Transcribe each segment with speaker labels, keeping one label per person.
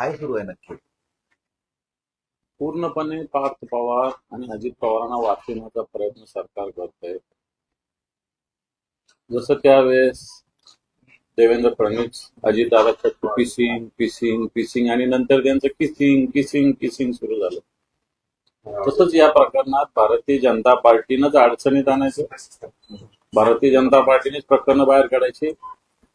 Speaker 1: काय सुरू आहे नक्की.
Speaker 2: पूर्णपणे पार्थ पवार आणि अजित पवारांना वाचवण्याचा प्रयत्न सरकार करत आहे जसं त्यावेळेस देवेंद्र फडणवीस अजितदादाच्या पिसिंग पिसिंग पिसिंग आणि नंतर त्यांचं किसिंग किसिंग किसिंग सुरू झालं. तसंच या प्रकरणात भारतीय जनता पार्टीनंच अडचणीत आणायचं. भारतीय जनता पार्टीनेच प्रकरणं बाहेर काढायची.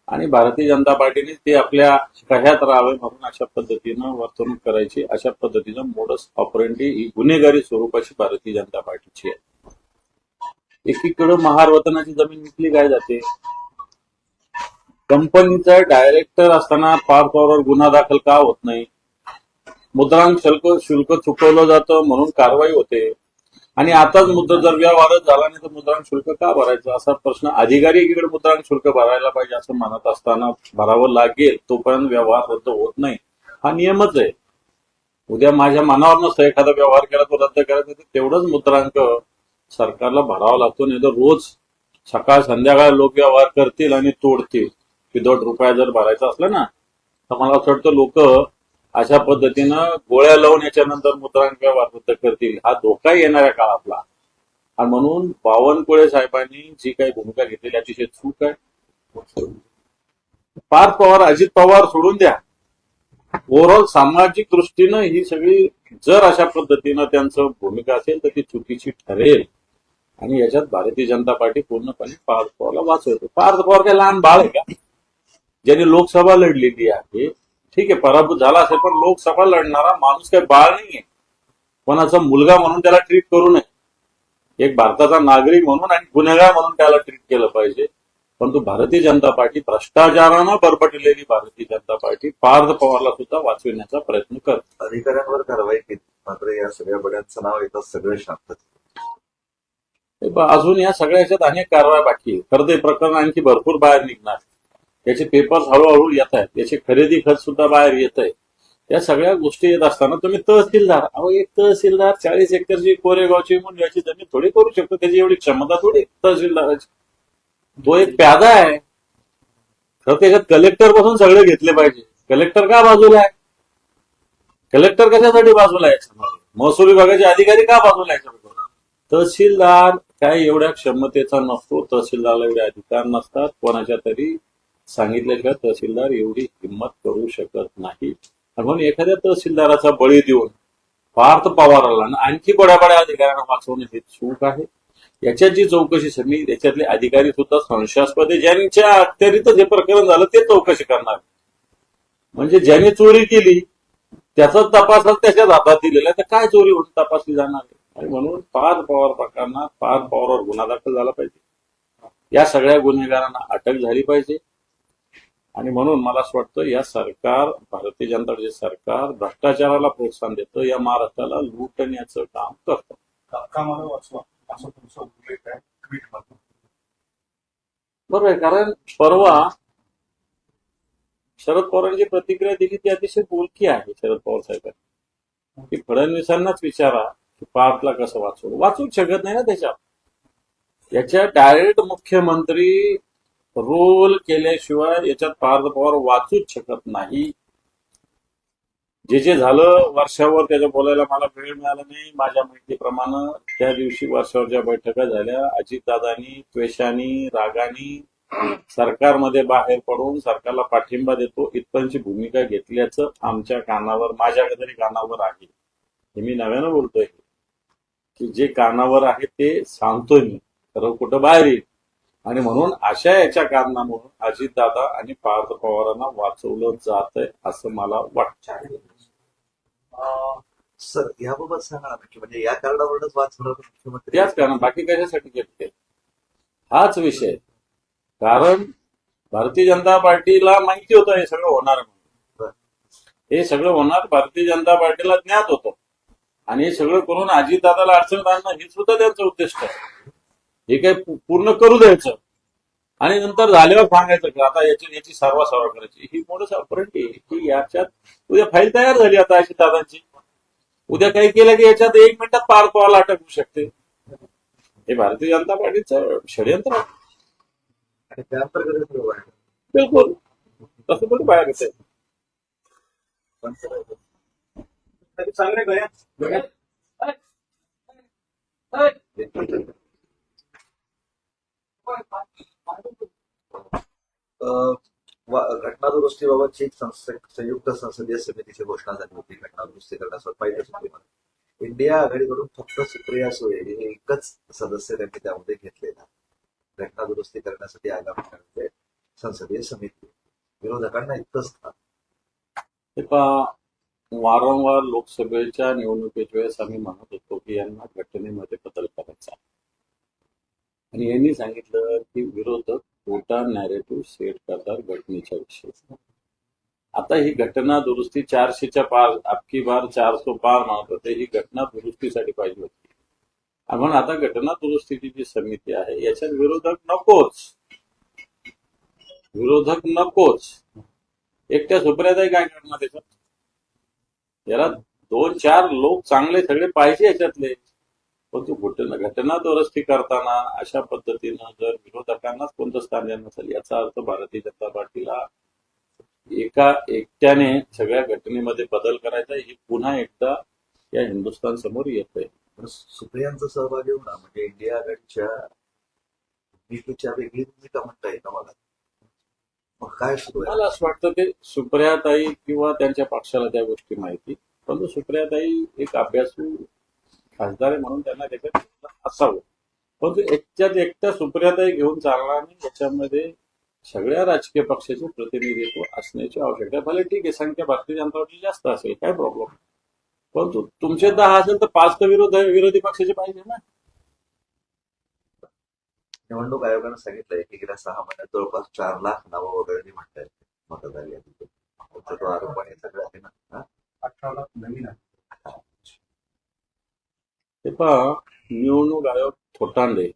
Speaker 2: आणि भारतीय जनता पार्टीने ते आपल्या कह्यात राहावे म्हणून अशा पद्धतीनं वर्तणूक करायची अशा पद्धतीनं मोडस ऑपरेंटी ही गुन्हेगारी स्वरूपाची भारतीय जनता पार्टीची आहे. एकीकडं महारवतनाची जमीन विकली काय जाते? कंपनीचा डायरेक्टर असताना पार पॉवर गुन्हा दाखल का होत नाही? मुद्रांक शुल्क शुल्क चुकवलं जातं म्हणून कारवाई होते. आणि आताच मुद्रा जर व्यवहारच झाला नाही तर मुद्रांक शुल्क का भरायचं? असा प्रश्न अधिकारी एकीकडे मुद्रांक शुल्क भरायला पाहिजे असं मानत असताना भरावं लागेल तोपर्यंत व्यवहार रद्द होत नाही. हा नियमच आहे. उद्या माझ्या मनावर नसतं एखादा व्यवहार केला तो रद्द करायचा तर तेवढंच मुद्रांक सरकारला भरावा लागतो नाही तर रोज सकाळ संध्याकाळ लोक व्यवहार करतील आणि तोडतील. विदोट रुपया जर भरायचा असला ना तर मला असं वाटतं लोक अशा पद्धतीनं गोळ्या लावून याच्यानंतर मुद्रांक व्यवहार रद्द करतील. हा धोका येणाऱ्या काळातला. आणि म्हणून बावनकुळे साहेबांनी जी काही भूमिका घेतलेली अतिशय चूक आहे. पार्थ पवार अजित पवार सोडून द्या. ओव्हरऑल सामाजिक दृष्टीनं ही सगळी जर अशा पद्धतीनं त्यांचं भूमिका असेल तर ती चुकीची ठरेल. आणि याच्यात भारतीय जनता पार्टी पूर्णपणे पार्थ पवारला वाचवतो पार्थ पवार काय लहान बाळ आहे का? ज्याने लोकसभा लढलेली आहे ठीक आहे पराभूत झाला असेल पण लोकसभा लढणारा माणूस काही बाळ नाहीये. कोणाचा मुलगा म्हणून त्याला ट्रीट करू नये. एक भारताचा नागरिक म्हणून आणि गुन्हेगार म्हणून त्याला ट्रीट केलं पाहिजे. परंतु भारतीय जनता पार्टी भ्रष्टाचारानं बरबटलेली भारतीय जनता पार्टी पार्थ पवारला सुद्धा वाचविण्याचा प्रयत्न करते.
Speaker 1: अधिकाऱ्यांवर कारवाई केली. मात्र या सगळ्या बड्यांचं नाव येतात सगळे शांत.
Speaker 2: अजून या सगळ्या ह्याच्यात अनेक कारवाई बाकी आहे खरं ते प्रकरण आणखी भरपूर बाहेर निघणार याचे पेपर्स हळूहळू येत आहेत. याची खरेदी खर्च सुद्धा बाहेर येत आहे. या सगळ्या गोष्टी येत असताना तुम्ही तहसीलदार. अहो एक तहसीलदार चाळीस एकरची कोरेगावची म्हणून याची जमीन थोडी करू शकतो. त्याची एवढी क्षमता थोडी तहसीलदाराची. तो एक प्यादा आहे. खरं त्याच्यात कलेक्टरपासून सगळे घेतले पाहिजे. कलेक्टर का बाजूला आहे? कलेक्टर कशासाठी बाजूला आहे? याच्यामध्ये? महसूल विभागाचे अधिकारी का बाजूला आहे? तहसीलदार काय एवढ्या क्षमतेचा नसतो. तहसीलदारला एवढे अधिकार नसतात. कोणाच्या तरी सांगितल्याशिवाय तहसीलदार एवढी हिंमत करू शकत नाही. म्हणून एखाद्या तहसीलदाराचा बळी देऊन पार्थ पवाराला आणखी बड्या बड्या अधिकाऱ्यांना वाचवणे हे चूक आहे. याच्यात जी चौकशी समिती याच्यातले अधिकारी सुद्धा संशयास्पद आहे. ज्यांच्या अखत्यारीतच हे प्रकरण झालं ते चौकशी करणार. म्हणजे ज्याने चोरी केली त्याचा तपासच त्याच्याच हातात दिलेला आहे तर काय चोरी होऊन तपासली जाणार आहे? आणि म्हणून पार्थ पवार प्रकरणात पार्थ पवारवर गुन्हा दाखल झाला पाहिजे. या सगळ्या गुन्हेगारांना अटक झाली पाहिजे. आणि म्हणून मला असं वाटतं या सरकार भारतीय जनता पार्टीचे सरकार भ्रष्टाचाराला प्रोत्साहन देतं या महाराष्ट्राला लुटण्याचं काम करतं. बरोबर आहे कारण परवा शरद पवारांची प्रतिक्रिया दिली ती अतिशय बोलकी आहे शरद पवार साहेबांनी. की फडणवीसांनाच विचारा की पार्थला कसं वाचवू. वाचूच शकत नाही ना त्याच्यात याच्यात डायरेक्ट मुख्यमंत्री रोल केल्याशिवाय याच्यात पार्थ पवार वाचूच शकत नाही. जे जे झालं वर्षावर त्याच्या बोलायला मला वेळ मिळाला नाही. माझ्या माहितीप्रमाणे त्या दिवशी वर्षावरच्या बैठका झाल्या अजितदादानी त्वेषानी रागानी सरकारमध्ये बाहेर पडून सरकारला पाठिंबा देतो इतपर्यंतची भूमिका घेतल्याचं आमच्या कानावर माझ्या तरी कानावर आहे. हे मी नव्यानं बोलतोय. की जे कानावर आहे ते सांगतोय मी. खरं कुठं बाहेर येईल? आणि म्हणून अशा याच्या कारणामुळे अजितदादा आणि पार्थ पवारांना वाचवलं जात आहे असं मला वाटतं.
Speaker 1: सर याबाबत सांगा नक्की म्हणजे या कारणावरूनच वाचवणार मुख्यमंत्री.
Speaker 2: त्याच कारण बाकी कशासाठी घेतले हाच विषय. कारण भारतीय जनता पार्टीला माहिती होतं हे सगळं होणार म्हणून. हे सगळं होणार भारतीय जनता पार्टीला ज्ञात होतं. आणि हे सगळं करून अजितदादाला अडचणीत आणणं हे सुद्धा त्यांचं उद्दिष्ट आहे. हे काही पू- पूर्ण करू द्यायचं. आणि नंतर झाल्यावर सांगायचं की आता याची याची सर्वा सर्व करायची. ही मोठं ऑपरेंट आहे. की याच्यात उद्या फाईल तयार झाली आता अजितदादांची उद्या काही केलं की याच्यात एक मिनिटात पार पवायला अटक होऊ शकते. हे भारतीय जनता पार्टीचं षडयंत्र. बिलकुल. तसं पण बाहेर येते.
Speaker 3: चांगले गळ्यात
Speaker 1: एक मिनिट. अं, वा- संयुक्त संसदीय समितीची घोषणा झाली होती. घटना दुरुस्ती करण्यासाठी पहिल्या सुप्रीमध्ये इंडिया आघाडीकडून फक्त सुप्रिया सुळे हे एकच सदस्य त्यांनी त्यामध्ये घेतलेला घटना दुरुस्ती करण्यासाठी आगामी काळामध्ये संसदीय समिती. विरोधकांना इतकंच स्थान
Speaker 2: वारंवार लोकसभेच्या निवडणुकीच्या वेळेस आम्ही म्हणत होतो की यांना घटनेमध्ये बदल करायचा आणि यांनी सांगितलं की विरोधक खोटा नॅरेटिव्ह सेट करतात घटनेच्या विषयी. आता ही घटना दुरुस्ती चारशेच्या पार अबकी बार चारसो पार म्हणत होते ही घटना दुरुस्तीसाठी पाहिजे होती. म्हणून आता घटना दुरुस्तीची जी समिती आहे याच्यात विरोधक नकोच. विरोधक नकोच. एकट्या सुप्रियाताई काय करणार त्याच्यात याला दोन चार लोक चांगले सगळे पाहिजे याच्यातले. पण तू घटना घटना दुरुस्ती करताना अशा पद्धतीनं जर विरोधकांनाच कोणतं स्थान देणं नसेल याचा अर्थ भारतीय जनता पार्टीला एका एकट्याने सगळ्या घटनेमध्ये बदल करायचा ही पुन्हा एकदा या हिंदुस्थान समोर येत आहे
Speaker 1: पण सुप्रियांचा सहभाग येऊ ना म्हणजे इंडिया आघाडीच्या भूमिकेच्या वेगळी भूमिका म्हणता येईल मला? मग काय सुरू आहे?
Speaker 2: मला असं वाटतं ते सुप्रियाताई किंवा त्यांच्या पक्षाला त्या गोष्टी माहिती परंतु सुप्रियाताई एक अभ्यासू खासदार आहे म्हणून त्यांना त्याच्यात असावं. परंतु एकट्यात एकट्या सुप्रियाताई घेऊन चालणार नाही याच्यामध्ये सगळ्या राजकीय पक्षाचे प्रतिनिधित्व असण्याची आवश्यकता आहे. भले ठीक आहे संख्या भारतीय जनता पार्टी जास्त असेल काय प्रॉब्लेम परंतु तुमचे दहा असेल तर पाच तर विरोध विरोधी पक्षाचे पाहिजे ना.
Speaker 1: निवडणूक आयोगानं सांगितलंय की गेल्या सहा महिन्यात जवळपास चार लाख नावं वगळली म्हणतायत मतदार यादीतून. आरोप आणि सगळं आहे ना?
Speaker 3: अठरा लाख नवीन आहे
Speaker 2: हे पहा निवडणूक आयोग थोटांडे.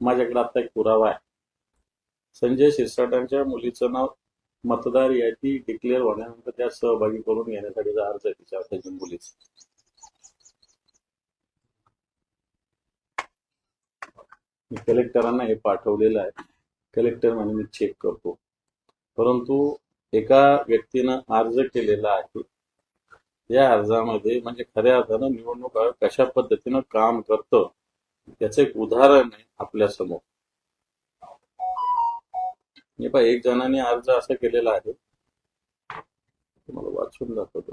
Speaker 2: माझ्याकडे आता एक पुरावा आहे. संजय शिरसाटांच्या मुलीचं नाव मतदार यादी डिक्लेअर होण्यानंतर त्या सहभागी करून घेण्यासाठीचा अर्ज आहे तिच्या त्याच्या मुलीचा. मी कलेक्टरांना हे पाठवलेलं आहे. कलेक्टर म्हणे मी चेक करतो. परंतु एका व्यक्तीनं अर्ज केलेला आहे. या अर्जामध्ये म्हणजे खऱ्या अर्थानं निवडणूक आयोग कशा पद्धतीनं काम करतं त्याचं एक उदाहरण आहे आपल्यासमोर. एक जणांनी अर्ज असा केलेला आहे. तुम्हाला वाचून दाखवतो.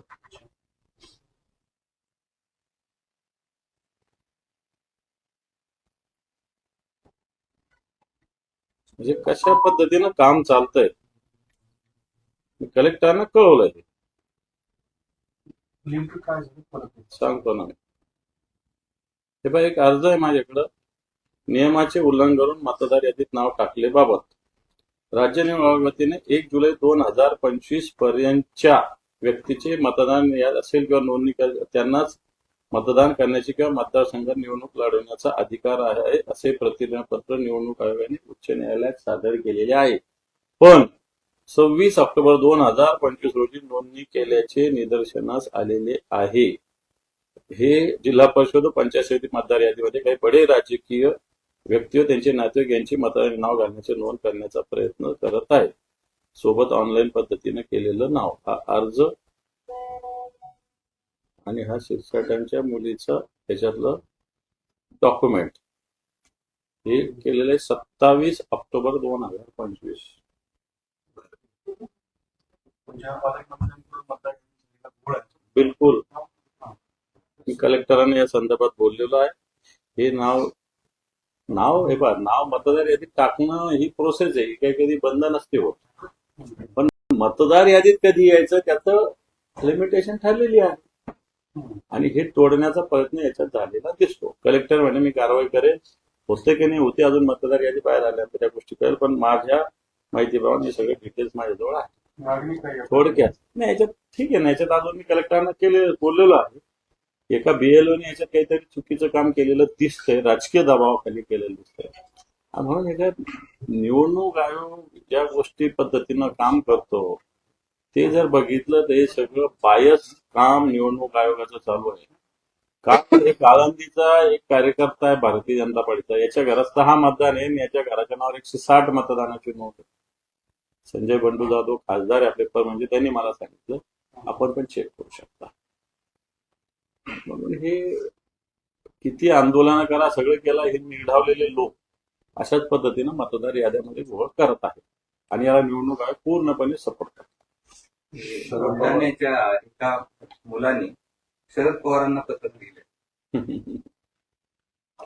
Speaker 2: म्हणजे कशा पद्धतीनं काम चालतंय कलेक्टरनं कळवलं हे
Speaker 3: नेमकं काय झालं? परत
Speaker 2: सांगतो ना. हे बघा एक अर्ज आहे माझ्याकडं. नियमाचे उल्लंघन करून मतदार यादीत नाव टाकले बाबत राज्य निवडणूक वतीने एक जुलै दोन हजार पंचवीस पर्यंतच्या व्यक्तीचे मतदान याद असेल किंवा नोंदणी कर- त्यांनाच मतदान करण्याची किंवा मतदारसंघात निवडणूक लढवण्याचा अधिकार आहे असे प्रतिज्ञापत्र निवडणूक आयोगाने उच्च न्यायालयात सादर केलेले आहे. पण सव्वीस ऑक्टोबर दोन हजार पंचवीस रोजी नोंदणी केल्याचे निदर्शनास आलेले आहे. हे जिल्हा परिषद व पंचायत समिती मतदार यादीमध्ये काही बडे राजकीय व्यक्ती व त्यांचे नातेवाईक यांची मतदार नाव घालण्याचे नोंद करण्याचा प्रयत्न करत आहे सोबत ऑनलाईन पद्धतीने केलेलं नाव हा अर्ज आणि हा शिरसाटांच्या मुलीचं त्याच्यातलं डॉक्युमेंट हे केलेलं आहे सत्तावीस ऑक्टोबर दोन हजार पंचवीस
Speaker 3: म्हणजे हा पालकमंत्र्यांकडून मतदार यादीत झालेला घोळ आहे.
Speaker 2: बिलकुल. मी कलेक्टरांनी या संदर्भात बोललेलो आहे. हे नाव नाव हे पहा नाव मतदार यादीत टाकणं ही प्रोसेस आहे. काही कधी बंद नसते होत. पण मतदार यादीत कधी यायचं त्याचं लिमिटेशन ठरलेली आहे. आणि हे तोडण्याचा प्रयत्न याच्यात झालेला दिसतो. कलेक्टर म्हणे मी कारवाई करेन. होते की नाही होते अजून मतदार यादी बाहेर आल्यानंतर त्या गोष्टी कळेल पण माझ्या माहितीप्रमाणे हे सगळे डिटेल्स माझ्याजवळ आहे
Speaker 3: मागणी काय
Speaker 2: थोडक्यात. नाही याच्यात ठीक आहे ना याच्यात अजून मी कलेक्टरांना केले बोललेलो आहे. एका बीएलओने याच्यात काहीतरी चुकीचं काम केलेलं दिसतंय राजकीय दबावाखाली केलेलं दिसतंय. म्हणून याच्यात निवडणूक आयोग ज्या गोष्टी पद्धतीनं काम करतो ते जर बघितलं तर हे सगळं बायस काम निवडणूक आयोगाचं चालू आहे. का एक आळंदीचा एक कार्यकर्ता आहे भारतीय जनता पार्टीचा. याच्या घरात सहा मतदान आहे आणि याच्या घराच्या नावावर एकशे साठ मतदानाची नोंद आहे. संजय बंडू जाधव खासदार आहे आपले पण म्हणजे त्यांनी मला सांगितलं आपण पण चेक करू शकता. म्हणून हे किती आंदोलन करा सगळं केलं हे निढावलेले लोक अशाच पद्धतीनं मतदार याद्यामध्ये घोळ करत आहेत. आणि याला निवडणूक आयोग पूर्णपणे सपोर्ट करतो.
Speaker 4: बुलढाण्याच्या एका मुलाने शरद पवारांना पत्र लिहिलं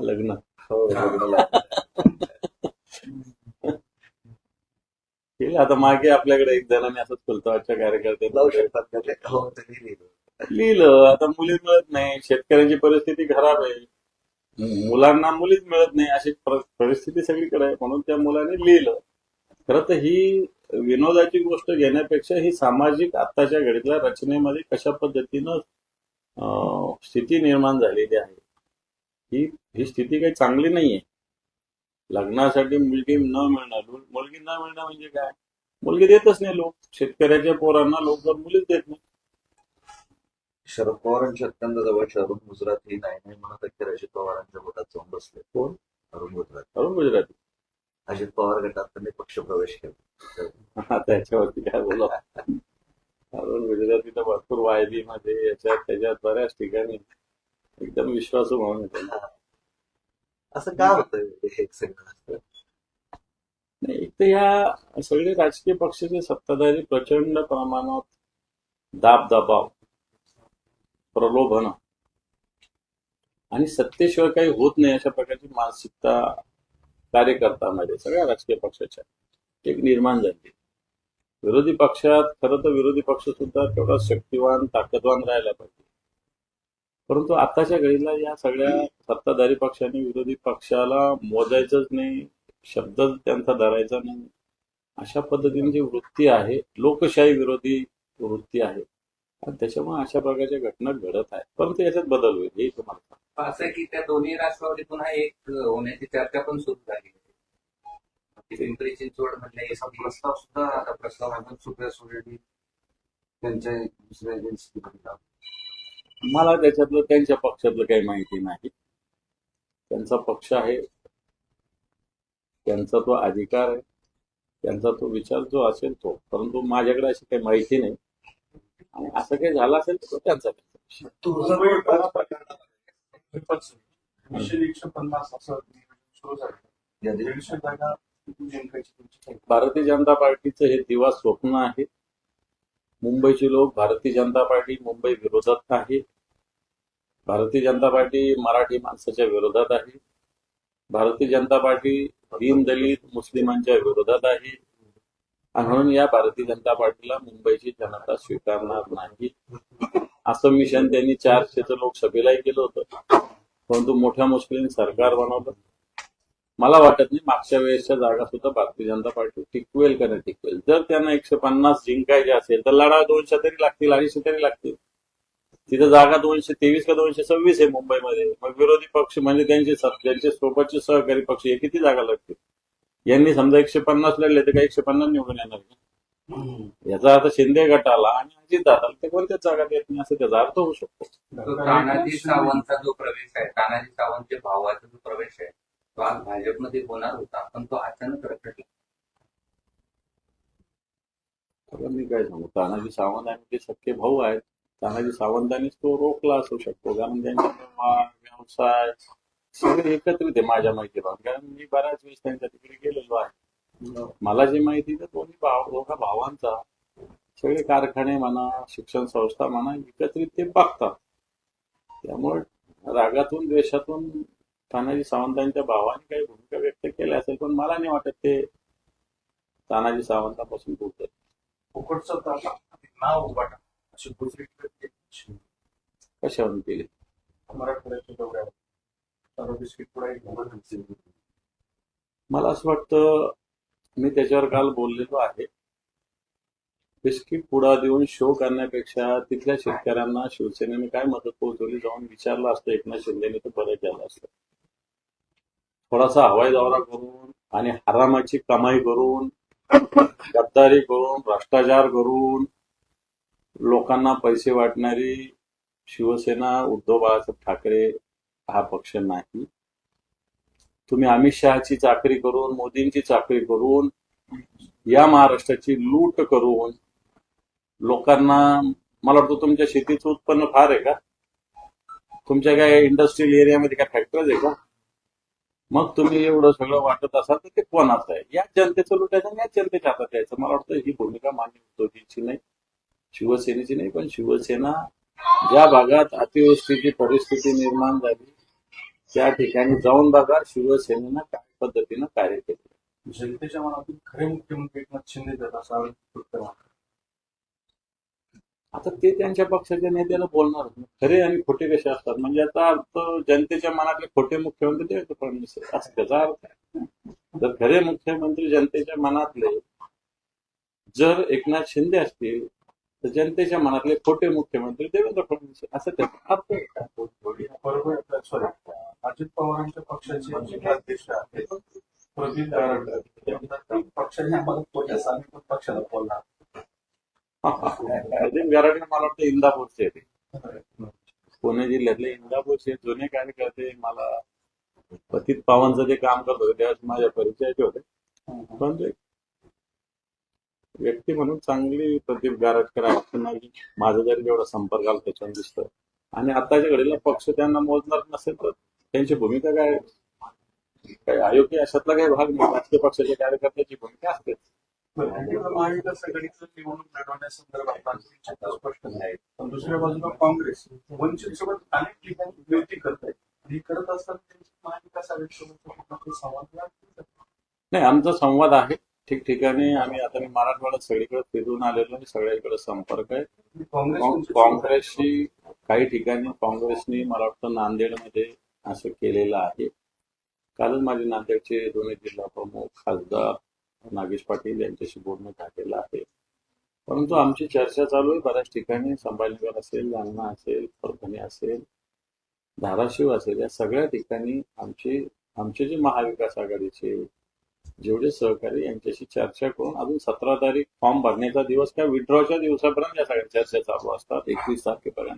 Speaker 2: लग्न.
Speaker 1: हो.
Speaker 2: केलं. आता मागे आपल्याकडे एक जणांनी असंच फुलताच्या
Speaker 1: लावू
Speaker 2: कार्यकर्ते
Speaker 1: शकतात का ते? हो त्यांनी लिहिलं.
Speaker 2: लिहिलं. आता मुली मिळत नाही. शेतकऱ्यांची परिस्थिती खराब आहे. मुलांना मुलीच मिळत नाही. अशी पर- परिस्थिती सगळीकडे आहे. म्हणून त्या मुलाने लिहिलं. खरं तर ही विनोदाची गोष्ट घेण्यापेक्षा ही सामाजिक आत्ताच्या घडीतल्या रचनेमध्ये कशा पद्धतीनं अं, स्थिती निर्माण झालेली आहे. ही ही स्थिती काही चांगली नाहीये. लग्नासाठी मुलगी न मिळणं मुलगी न मिळणं म्हणजे काय? मुलगी देतच नाही लोक. शेतकऱ्याच्या पोरांना लोक जर मुलीच देत नाही.
Speaker 1: शरद पवारांच्या अत्यंत जवळचे अरुण गुजरात ही नाही नाही म्हणत अखेर अजित पवारांच्या बोटात जाऊन बसले.
Speaker 2: कोण?
Speaker 1: अरुण गुजरात.
Speaker 2: अरुण गुजराती.
Speaker 1: अजित पवार गटात त्यांनी पक्ष प्रवेश केला.
Speaker 2: त्याच्यावरती काय बोला? अरुण गुजराती तर भरपूर वायदी मध्ये याच्यात त्याच्यात बऱ्याच ठिकाणी. एकदम विश्वासू म्हणून
Speaker 1: असं का होतं हे सगळं असतं?
Speaker 2: नाही एक तर ह्या सगळे राजकीय पक्षाचे सत्ताधारी प्रचंड प्रमाणात दाब दबाव प्रलोभन आणि सत्तेशिवाय काही होत नाही अशा प्रकारची मानसिकता कार्यकर्त्यामध्ये सगळ्या राजकीय पक्षाच्या. एक निर्माण झाली. विरोधी पक्षात खरं तर विरोधी पक्ष सुद्धा तेवढा शक्तिवान ताकदवान राहायला पाहिजे. परंतु आताच्या घडीला या सगळ्या सत्ताधारी पक्षाने विरोधी पक्षाला मोजायचंच नाही शब्द त्यांचा धरायचा नाही. अशा पद्धतीने जी वृत्ती आहे लोकशाही विरोधी वृत्ती आहे आणि त्याच्यामुळे अशा प्रकारच्या घटना घडत आहेत. परंतु याच्यात बदल होईल हे तुम्हाला
Speaker 4: असं की त्या दोन्ही राष्ट्रवादी पुन्हा एक होण्याची चर्चा पण सुरू झाली. पिंपरी चिंचवड
Speaker 3: म्हटलं
Speaker 4: याचा
Speaker 3: प्रस्ताव सुद्धा आता प्रस्ताव सुप्रिया सुळेंनी त्यांच्या दुसऱ्या एजन्सी
Speaker 2: मला त्याच्यातलं त्यांच्या पक्षातलं काही माहिती नाही. त्यांचा पक्ष आहे. त्यांचा तो अधिकार आहे. त्यांचा तो विचार जो असेल तो. परंतु माझ्याकडे अशी काही माहिती नाही. आणि असं काही झालं असेल तर त्यांचा? भारतीय जनता पार्टीचं हे दिवा स्वप्न आहे. मुंबईचे लोक भारतीय जनता पार्टी मुंबई विरोधात आहे. भारतीय जनता पार्टी मराठी माणसाच्या विरोधात आहे. भारतीय जनता पार्टी दीन दलित मुस्लिमांच्या विरोधात आहे. आणि म्हणून या भारतीय जनता पार्टीला मुंबईची जनता स्वीकारणार नाही. असं मिशन त्यांनी चारशेचं लोकसभेलाही केलं होतं. परंतु मोठ्या मुश्किलीने सरकार बनवलं. मला वाटत नाही मागच्या वेळेसच्या जागा सुद्धा भारतीय जनता पार्टी टिकवेल का नाही टिकवेल? जर त्यांना एकशे पन्नास जिंकायचे असेल तर लढा दोनशे तरी लागतील अडीचशे तरी लागतील. तिथं जागा दोनशे तेवीस का दोनशे सव्वीस आहे मुंबईमध्ये. मग विरोधी पक्ष म्हणजे त्यांचे त्यांचे सोबतचे सहकारी पक्ष हे किती जागा लागतील? यांनी समजा एकशे पन्नास लढले तर काही एकशे पन्नास निवडून येणार याचा अर्थ शिंदे गटाला आणि अजित दादाला ते कोणत्याच जागा देत नाही असं त्याचा अर्थ होऊ शकतो.
Speaker 4: तानाजी सावंतचा जो प्रवेश आहे तानाजी सावंतच्या भावाचा जो प्रवेश आहे तो आज भाजपमध्ये होणार होता. पण तो अचानक रखडला
Speaker 2: आता मी काय सांगू? तानाजी सावंत आणि ते सख्खे भाऊ आहेत तानाजी सावंतांनीच तो रोखला असू शकतो. कारण त्यांचे व्यवहार व्यवसाय सगळे एकत्रित आहे माझ्या माहितीप्रमाणे कारण मी बऱ्याच वेळेस त्यांच्या तिकडे गेलेलो आहे. मला जी माहिती तर दोन्ही भाव दोघा भावांचा सगळे कारखाने म्हणा शिक्षण संस्था म्हणा एकत्रित ते बघतात. त्यामुळे रागातून द्वेषातून तानाजी सावंतांच्या भावाने काही भूमिका व्यक्त केल्या असेल पण मला नाही वाटत ते तानाजी सावंतापासून दूर.
Speaker 3: फुकटचं नाव उभाटा. अशी
Speaker 2: कशावरून केली?
Speaker 3: मराठवाड्याच्या दौऱ्यावर. तर बिस्किट पुढे एक मोबाईल घेतली.
Speaker 2: मला असं वाटतं मी त्याच्यावर काल बोललेलो आहे. बिस्किट पुडा देऊन शो करण्यापेक्षा तिथल्या शेतकऱ्यांना शिवसेनेने काय मदत पोहोचवली जाऊन विचारलं असतं एकनाथ शिंदेने तर बरं केलं असतं. थोडासा हवाई दौरा करून आणि हरामाची कमाई करून गद्दारी करून भ्रष्टाचार करून लोकांना पैसे वाटणारी शिवसेना उद्धव बाळासाहेब ठाकरे हा पक्ष नाही. तुम्ही अमित शहाची चाकरी करून मोदींची चाकरी करून या महाराष्ट्राची लूट करून लोकांना मला वाटतं तुमच्या शेतीचं उत्पन्न फार आहे का? तुमच्या काय इंडस्ट्रियल एरियामध्ये काय फॅक्टरीज आहे का? मग तुम्ही एवढं सगळं वाटत असाल तर ते कोणाचं आहे? या जनतेचं लुटायचं आणि या जनतेच्या हातात यायचं. मला वाटतं ही भूमिका मान्य उद्योगीची नाही शिवसेनेची नाही पण शिवसेना ज्या भागात अतिवृष्टीची परिस्थिती निर्माण झाली त्या ठिकाणी जाऊन बघा शिवसेनेनं काय पद्धतीनं कार्य केलं.
Speaker 5: जनतेच्या मनातून खरे मुख्यमंत्री एकनाथ शिंदे आहेत असा आरोप उत्तर मानतात.
Speaker 2: आता ते त्यांच्या पक्षाच्या नेत्याला बोलणार खरे आणि खोटे कसे असतात? म्हणजे याचा अर्थ जनतेच्या मनातले खोटे मुख्यमंत्री देवेंद्र फडणवीस असं त्याचा अर्थ आहे. तर खरे मुख्यमंत्री जनतेच्या मनातले जर एकनाथ शिंदे असतील तर जनतेच्या मनातले खोटे मुख्यमंत्री देवेंद्र फडणवीस असं त्याचा अर्थ आहे.
Speaker 5: सॉरी अजित पवारांच्या पक्षाचे जे अध्यक्ष आहेत प्रदीप पक्षाच्या मदत पक्षाला बोलणार.
Speaker 2: अजित गारडे मला वाटतं इंदापूरचे ते. पुणे जिल्ह्यातले इंदापूरचे जुने कार्यकर्ते मला पतित पावनचं जे काम करत होते त्यावेळेस माझ्या परिचयाचे होते. पण ते व्यक्ती म्हणून चांगली प्रदीप गारटकर नाही माझा जरी जेवढा संपर्क आला त्याच्यावर दिसत आणि आताच्या घडीला पक्ष त्यांना मोजणार नसेल तर त्यांची भूमिका काय काय अयोग्य अशातला काही भाग नाही. राजकीय पक्षाच्या कार्यकर्त्याची भूमिका असते
Speaker 5: महाविकास आघाडीचं निवडणूक लढवण्यासंदर्भात तांत्रिक चिंता स्पष्ट नाही पण दुसऱ्या बाजूला काँग्रेस वंचित सोबत अनेक ठिकाणी युती करत आहे. ही करत असताना त्यांची महाविकास आघाडीसोबत संवाद लागतो.
Speaker 2: नाही आमचा संवाद आहे. ठिकठिकाणी आम्ही आता मी मराठवाड्यात सगळीकडे फिरून आलेलो आहे. सगळ्याकडे संपर्क आहे. काँग्रेसशी काही ठिकाणी काँग्रेसनी मला वाटतं नांदेडमध्ये असं केलेलं आहे. कालच माझे नांदेडचे दोन्ही जिल्हा प्रमुख खासदार नागेश पाटील यांच्याशी बोलणं झालेलं आहे. परंतु आमची चर्चा चालू आहे. बऱ्याच ठिकाणी संभाजीनगर असेल जालना असेल परभणी असेल धाराशिव असेल या सगळ्या ठिकाणी आमची आमचे जे महाविकास आघाडीचे जेवढे सहकारी यांच्याशी चर्चा करून अजून सतरा तारीख फॉर्म भरण्याचा दिवस किंवा विड्रॉच्या दिवसापर्यंत या सगळ्या चर्चा चालू असतात एकवीस तारखेपर्यंत.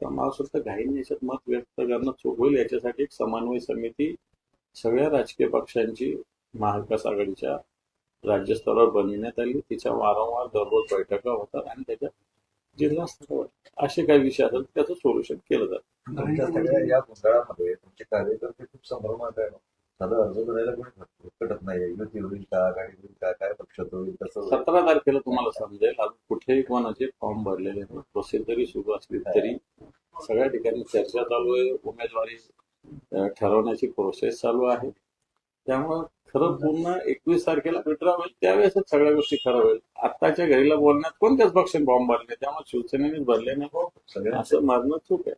Speaker 2: तर मला असं वाटतं घाईने याच्यात मत व्यक्त करणं चूक होईल. याच्यासाठी एक समन्वय समिती सगळ्या राजकीय पक्षांची महाविकास आघाडीच्या राज्यस्तरावर बनविण्यात आली. तिच्या वारंवार दररोज बैठका होतात आणि त्याच्यात जिल्हा स्तरावर असे काही विषय असतात त्याचं सोल्युशन केलं जातं.
Speaker 1: तुमच्या सगळ्या या गोंधळामध्ये तुमचे कार्यकर्ते खूप संभ्रमात आहे साधा अर्ज करायला कोणी कटत नाही. युती होईल का आघाडी होईल का काय पक्षात होईल कसं
Speaker 2: सतरा तारखेला तुम्हाला समजेल. अजून कुठेही कोणाचे फॉर्म भरलेले नाही प्रोसेस जरी सुरू असली तरी सगळ्या ठिकाणी चर्चा चालू आहे. उमेदवारी ठरवण्याची प्रोसेस चालू आहे. त्यामुळं खरं पूर्ण एकवीस तारखेला विड्रॉ होईल त्यावेळेसच सगळ्या गोष्टी खरं होईल. आत्ताच्या घडीला बोलण्यात कोणत्याच पक्षाने फॉर्म भरले त्यामुळे शिवसेनेनेच भरले नाही
Speaker 1: सगळ्यांचं
Speaker 2: असं मारणं चूक आहे.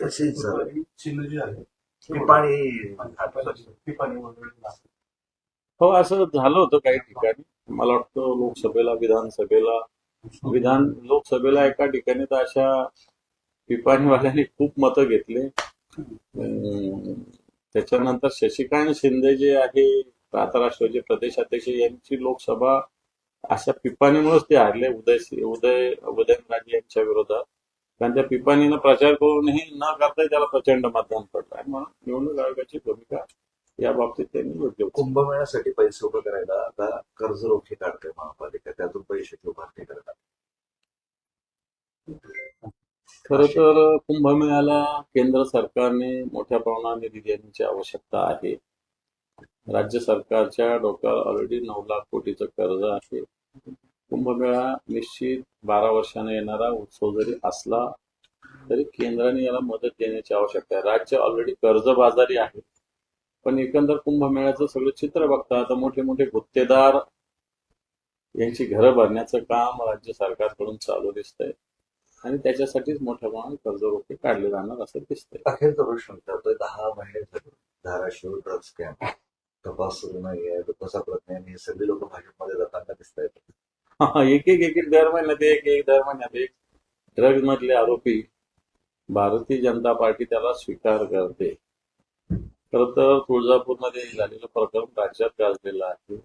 Speaker 5: टिपाणी चिन्ह जे आहे.
Speaker 2: हो असं झालं होतं काही ठिकाणी. मला वाटतं लोकसभेला विधानसभेला. विधान लोकसभेला एका ठिकाणी तर अशा पिपाणीवाल्यांनी खूप मतं घेतले. त्याच्यानंतर शशिकांत शिंदे जे आहे आता राष्ट्रवादी प्रदेशाध्यक्ष यांची लोकसभा अशा पिपाणीमुळेच ते हारले उदय उदय उदयनराजे यांच्या विरोधात. कारण त्या पिपाणीनं प्रचार करूनही न करता त्याला प्रचंड मतदान पडलं आणि म्हणून निवडणूक आयोगाची भूमिका या बाबतीत त्यांनी योग्य
Speaker 1: कुंभमेळ्यासाठी पैसे उभं करायला आता कर्ज रोखे काढते महापालिका त्यातून पैसे उभारणी करतात.
Speaker 2: खरं तर कुंभमेळ्याला केंद्र सरकारने मोठ्या प्रमाणात निधी देण्याची आवश्यकता आहे. राज्य सरकारच्या डोक्यावर ऑलरेडी नऊ लाख कोटीचं कर्ज आहे. कुंभमेळा निश्चित बारा वर्षाने येणारा उत्सव जरी असला तरी केंद्राने याला मदत देण्याची आवश्यकता आहे. राज्य ऑलरेडी कर्जबाजारी आहे. पण एकंदर कुंभमेळ्याचं सगळं चित्र बघता आता मोठे मोठे गुत्तेदार यांची घरं भरण्याचं काम राज्य सरकारकडून चालू दिसतंय. आणि त्याच्यासाठीच मोठ्या प्रमाणात कर्ज रोखे काढले जाणार असं दिसतंय.
Speaker 1: अखेरचा प्रश्न विचारतोय दहा महिने झाले. धाराशिव ड्रग्ज कॅम्प तपास सुरू नाहीये कसा प्रज्ञाने हे सगळे लोक भाजपमध्ये जाताना दिसत आहेत.
Speaker 2: हा, एक एक एक दर महिन्यात एक एक दर महिन्यात एक. ड्रग्ज मधले आरोपी भारतीय जनता पार्टी त्याला स्वीकार करते. खरं तर तुळजापूरमध्ये झालेलं प्रकरण राज्यात गाजलेलं आहे.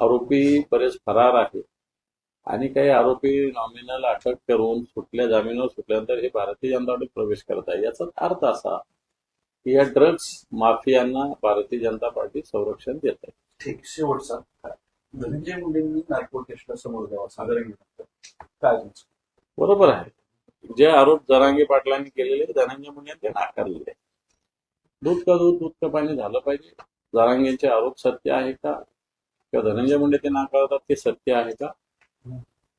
Speaker 2: आरोपी बरेच फरार आहे आणि काही आरोपी नॉमिनल अटक करून सुटल्या जामीनावर सुटल्यानंतर हे भारतीय जनता पार्टीत प्रवेश करत आहे. याचा अर्थ असा की या ड्रग्ज माफियांना भारतीय जनता पार्टी संरक्षण देत आहे.
Speaker 5: ठीक. शेवटचा धनंजय मुंडेंनी नागपूर टेस्टला समोर द्यावा साधारण. काय?
Speaker 2: बरोबर आहे. जे आरोप जरांगे पाटलांनी केलेले धनंजय मुंडे ते नाकारलेले आहे. दूध का दूध दूध का पाणी झालं पाहिजे? जरांगेंचे आरोप सत्य आहे का? किंवा धनंजय मुंडे ते नाकारतात ते सत्य आहे का?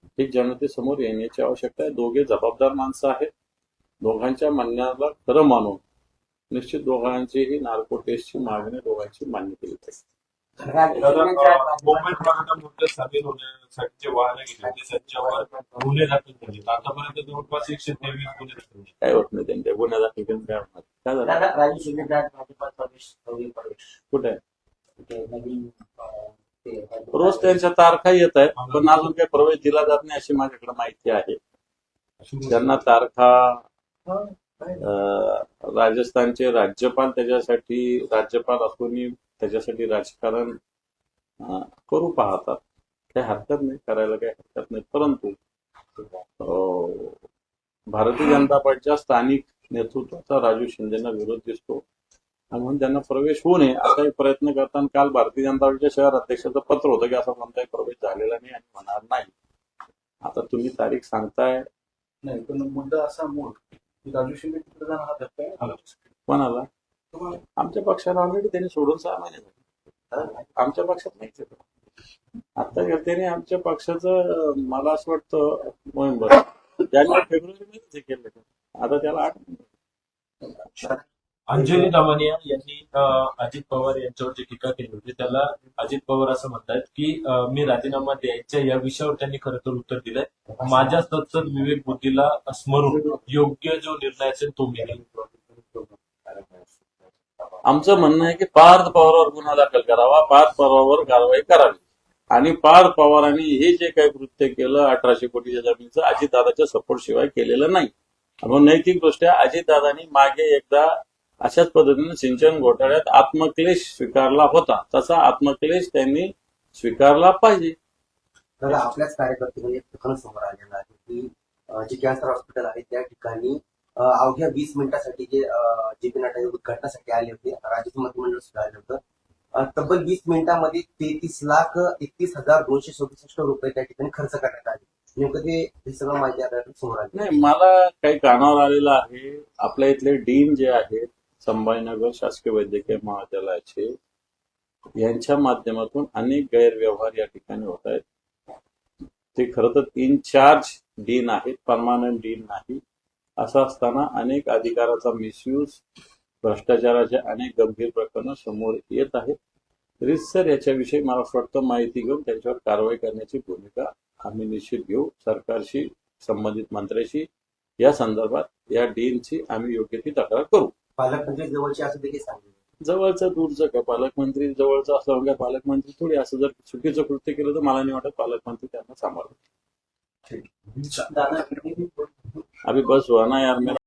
Speaker 2: हे जनतेसमोर येण्याची आवश्यकता आहे. दोघे जबाबदार माणसं आहेत. दोघांच्या म्हणण्याला खरं मानून निश्चित दोघांचीही नार्को टेस्टची मागणी दोघांची मान्य केली पाहिजे.
Speaker 6: दादा, अ, मुंबईत मराठा मोर्चात सामील होण्यासाठी जे वाहनं गेले होते. त्यांच्यावर गुन्हे दाखल झाले आतापर्यंत जवळपास एकशे तेवीस गुन्हे दाखल झाले
Speaker 2: काय होत नाही त्यांच्या गुन्हा दाखल करून काय होणार? काय झालं?
Speaker 7: राजू शिंदे
Speaker 2: कुठे? आहे? रोज त्यांच्या तारखा येत आहेत पण अजून काही प्रवेश दिला जात नाही अशी माझ्याकडे माहिती आहे. त्यांना तारखा राजस्थानचे राज्यपाल त्याच्यासाठी राज्यपाल असूनही त्याच्यासाठी राजकारण करू पाहतात. काही हरकत नाही करायला काही हरकत नाही. परंतु भारतीय जनता पार्टीच्या स्थानिक नेतृत्वाचा राजू शिंदेना विरोध दिसतो. म्हणून त्यांना प्रवेश होऊ नये असाही प्रयत्न करताना काल भारतीय जनता पार्टीच्या शहर अध्यक्षाचं पत्र होतं की असा कोणताही प्रवेश झालेला नाही आणि होणार नाही आता तुम्ही तारीख सांगताय
Speaker 5: नाही पण मुद्दा असा मूळ की राजू शिंदे जाणं हा धक्का. आला.
Speaker 2: कोणाला आमच्या पक्षाला ऑलरेडी त्यांनी सोडून सहा महिने झाले आमच्या पक्षात नाहीच. आता त्याने आमच्या पक्षाचं मला असं वाटतं नोव्हेंबर जानेवारी फेब्रुवारी मध्येच हे केलं. आता त्याला आठ.
Speaker 6: अंजली दमानिया यांनी अजित पवार यांच्यावर जी टीका केली होती त्याला अजित पवार असं म्हणतात की मी राजीनामा द्यायच्या या विषयावर त्यांनी खरं तर उत्तर दिलंय. माझ्या सतत विवेक बुद्धीला स्मरून योग्य जो निर्णय असेल तो मी
Speaker 2: आमचं म्हणणं आहे की पार्थ पवारावर गुन्हा दाखल करावा पार्थ पवारावर कारवाई करावी. आणि पार्थ पवारांनी हे जे काही कृत्य केलं अठराशे कोटीच्या जमिनीचं अजितदादाच्या सपोर्ट शिवाय केलेलं नाही. म्हणून नैतिकदृष्ट्या अजितदादांनी मागे एकदा अशाच पद्धतीने सिंचन घोटाळ्यात आत्मक्लेश स्वीकारला होता. तसा आत्मक्लेश त्यांनी स्वीकारला पाहिजे.
Speaker 7: दादा आपल्याच कार्यकर्त्यांनी एक प्रकरण समोर आलेलं आहे की जे कॅन्सर हॉस्पिटल आहे त्या ठिकाणी अवघ्या वीस मिनिटासाठी जे जे पी नड्डा उद्घाटनासाठी आले होते. राज्याचं मंत्रिमंडळ सुद्धा आलं होतं. तब्बल वीस मिनिटांमध्ये तेहतीस लाख एकतीस हजार दोनशे सदुसष्ट रुपये त्या ठिकाणी खर्च करण्यात आले. नेमकं ते सगळं माहिती आपल्याला समोर आली.
Speaker 2: नाही मला काही कानावर आलेलं आहे. आपल्या इथले डीन जे आहेत संभाजीनगर शासकीय वैद्यकीय महाविद्यालयाचे यांच्या माध्यमातून अनेक गैरव्यवहार या ठिकाणी होत आहेत. ते खर तर इनचार्ज डीन आहेत परमानंट डीन नाही. असं असताना अनेक अधिकाराचा मिसयूज भ्रष्टाचाराचे अनेक गंभीर प्रकरणं समोर येत आहेत. रितसर याच्याविषयी मला असं वाटतं माहिती घेऊन त्यांच्यावर कारवाई करण्याची भूमिका आम्ही निश्चित घेऊ. सरकारशी संबंधित मंत्र्याशी या संदर्भात या डीनची आम्ही योग्य ती तक्रार करू.
Speaker 7: पालकमंत्री जवळचे असं देखील सांगितलं
Speaker 2: जवळचं दूरचं काय पालकमंत्री जवळचं असं म्हणजे पालकमंत्री थोडी असं जर चुकीचं कृत्य केलं तर मला नाही वाटत पालकमंत्री त्यांना सांभाळू
Speaker 7: दादा
Speaker 2: अभी बस हुआ ना यार मेरा